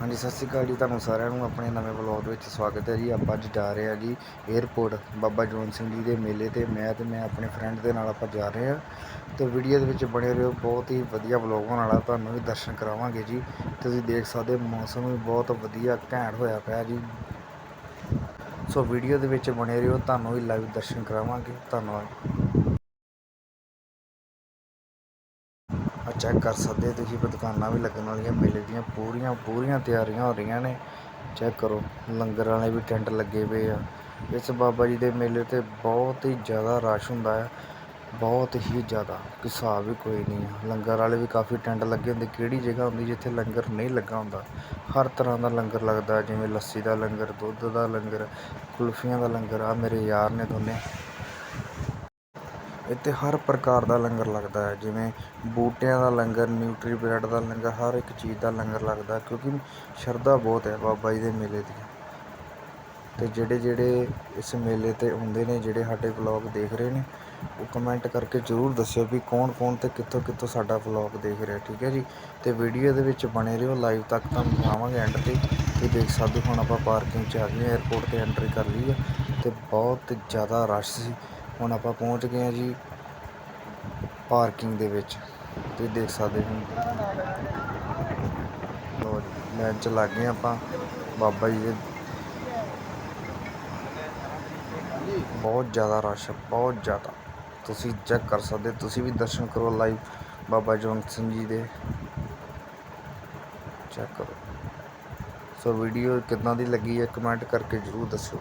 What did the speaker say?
ਹਾਂਜੀ, ਸਤਿ ਸ਼੍ਰੀ ਅਕਾਲ ਜੀ, ਤੁਹਾਨੂੰ ਸਾਰਿਆਂ ਨੂੰ ਆਪਣੇ ਨਵੇਂ ਵਲੌਗ ਵਿੱਚ ਸਵਾਗਤ ਹੈ ਜੀ। ਆਪਾਂ ਅੱਜ ਜਾ ਰਹੇ ਹਾਂ ਜੀ 에ਅਰਪੋਰਟ ਬਾਬਾ ਜੋਨ ਸਿੰਘ ਜੀ ਦੇ ਮੇਲੇ ਤੇ। ਮੈਂ ਤੇ ਮੈਂ ਆਪਣੇ ਫਰੈਂਡ ਦੇ ਨਾਲ ਆਪਾਂ ਜਾ ਰਹੇ ਹਾਂ ਤੇ ਵੀਡੀਓ ਦੇ ਵਿੱਚ ਬਣੇ ਰਹੋ। ਬਹੁਤ ਹੀ ਵਧੀਆ ਵਲੌਗ ਹੋਣ ਵਾਲਾ, ਤੁਹਾਨੂੰ ਵੀ ਦਰਸ਼ਨ ਕਰਾਵਾਂਗੇ ਜੀ। ਤੁਸੀਂ ਦੇਖ ਸਕਦੇ ਹੋ, ਮੌਸਮ ਵੀ ਬਹੁਤ ਵਧੀਆ ਘੈਂਟ ਹੋਇਆ ਪਿਆ ਜੀ। ਸੋ ਵੀਡੀਓ ਦੇ ਵਿੱਚ ਬਣੇ ਰਹੋ, ਤੁਹਾਨੂੰ ਵੀ ਲਾਈਵ ਦਰਸ਼ਨ ਕਰਾਵਾਂਗੇ। ਧੰਨਵਾਦ। ਚੈੱਕ ਕਰ ਸਕਦੇ ਤੁਸੀਂ ਦੁਕਾਨਾਂ ਵੀ ਲੱਗਣ ਵਾਲੀਆਂ, ਮੇਲੇ ਦੀਆਂ ਪੂਰੀਆਂ ਪੂਰੀਆਂ ਤਿਆਰੀਆਂ ਹੋ ਰਹੀਆਂ ਨੇ। ਚੈੱਕ ਕਰੋ, ਲੰਗਰ ਵਾਲੇ ਵੀ ਟੈਂਟ ਲੱਗੇ ਪਏ ਆ। ਇਸ ਬਾਬਾ ਜੀ ਦੇ ਮੇਲੇ ਤੇ ਬਹੁਤ ਹੀ ਜ਼ਿਆਦਾ ਰਸ਼ ਹੁੰਦਾ ਹੈ ਬਹੁਤ ਹੀ ਜ਼ਿਆਦਾ ਹਿਸਾਬ ਵੀ ਕੋਈ ਨਹੀਂ ਆ। ਲੰਗਰ ਵਾਲੇ ਵੀ ਕਾਫੀ ਟੈਂਟ ਲੱਗੇ ਹੁੰਦੇ, ਕਿਹੜੀ ਜਗ੍ਹਾ ਹੁੰਦੀ ਜਿੱਥੇ ਲੰਗਰ ਨਹੀਂ ਲੱਗਾ ਹੁੰਦਾ? ਹਰ ਤਰ੍ਹਾਂ ਦਾ ਲੰਗਰ ਲੱਗਦਾ, ਜਿਵੇਂ ਲੱਸੀ ਦਾ ਲੰਗਰ, ਦੁੱਧ ਦਾ ਲੰਗਰ, ਕੁਲਫੀਆਂ ਦਾ ਲੰਗਰ ਆ ਮੇਰੇ ਯਾਰ ਨੇ ਦੋਨੇ ਇੱਥੇ ਹਰ ਪ੍ਰਕਾਰ ਦਾ ਲੰਗਰ ਲੱਗਦਾ ਹੈ, ਜਿਵੇਂ ਬੂਟਿਆਂ ਦਾ ਲੰਗਰ ਨਿਊਟਰੀ ਬ੍ਰੈਡ ਦਾ ਲੰਗਰ, ਹਰ ਇੱਕ ਚੀਜ਼ ਦਾ ਲੰਗਰ ਲੱਗਦਾ ਕਿਉਂਕਿ ਸ਼ਰਧਾ ਬਹੁਤ ਹੈ ਬਾਬਾ ਜੀ ਦੇ ਮੇਲੇ ਦੀ। ਅਤੇ ਜਿਹੜੇ ਜਿਹੜੇ ਇਸ ਮੇਲੇ ਤੇ ਆਉਂਦੇ ਨੇ, ਜਿਹੜੇ ਸਾਡੇ ਵਲੋਗ ਦੇਖ ਰਹੇ ਨੇ, ਉਹ ਕਮੈਂਟ ਕਰਕੇ ਜ਼ਰੂਰ ਦੱਸਿਓ ਵੀ ਕੌਣ ਕੌਣ ਅਤੇ ਕਿੱਥੋਂ ਕਿੱਥੋਂ ਸਾਡਾ ਵਲੋਗ ਦੇਖ ਰਿਹਾ, ਠੀਕ ਹੈ ਜੀ? ਅਤੇ ਵੀਡੀਓ ਦੇ ਵਿੱਚ ਬਣੇ ਰਹੋ ਲਾਈਵ ਤੱਕ ਤੁਹਾਨੂੰ ਦਿਖਾਵਾਂਗੇ ਐਂਡ ਤੇ। ਤੇ ਦੇਖ ਸਕਦੇ ਹੋ, ਹੁਣ ਆਪਾਂ ਪਾਰਕਿੰਗ 'ਚ ਆ ਗਏ 에ਅਰਪੋਰਟ ਤੇ ਐਂਟਰੀ ਕਰ ਲਈ ਹੈ। ਤੇ ਬਹੁਤ ਜ਼ਿਆਦਾ ਰਸ਼ ਸੀ। ਹੁਣ ਆਪਾਂ ਪਹੁੰਚ ਗਏ ਹਾਂ ਜੀ ਪਾਰਕਿੰਗ ਦੇ ਵਿੱਚ। ਤੁਸੀਂ ਦੇਖ ਸਕਦੇ ਹੋ। ਲੋ ਜੀ, ਲਾਈਨ 'ਚ ਲੱਗ ਗਏ ਆਪਾਂ। ਬਾਬਾ ਜੀ ਦੇ ਬਹੁਤ ਜ਼ਿਆਦਾ ਰਸ਼ ਹੈ ਬਹੁਤ ਜ਼ਿਆਦਾ। ਤੁਸੀਂ ਚੈੱਕ ਕਰ ਸਕਦੇ, ਤੁਸੀਂ ਵੀ ਦਰਸ਼ਨ ਕਰੋ ਲਾਈਵ ਬਾਬਾ ਜੋਨ ਸਿੰਘ ਜੀ ਦੇ। ਚੈੱਕ ਕਰੋ। ਸੋ ਵੀਡੀਓ ਕਿੱਦਾਂ ਦੀ ਲੱਗੀ ਹੈ ਕਮੈਂਟ ਕਰਕੇ ਜਰੂਰ ਦੱਸਿਓ।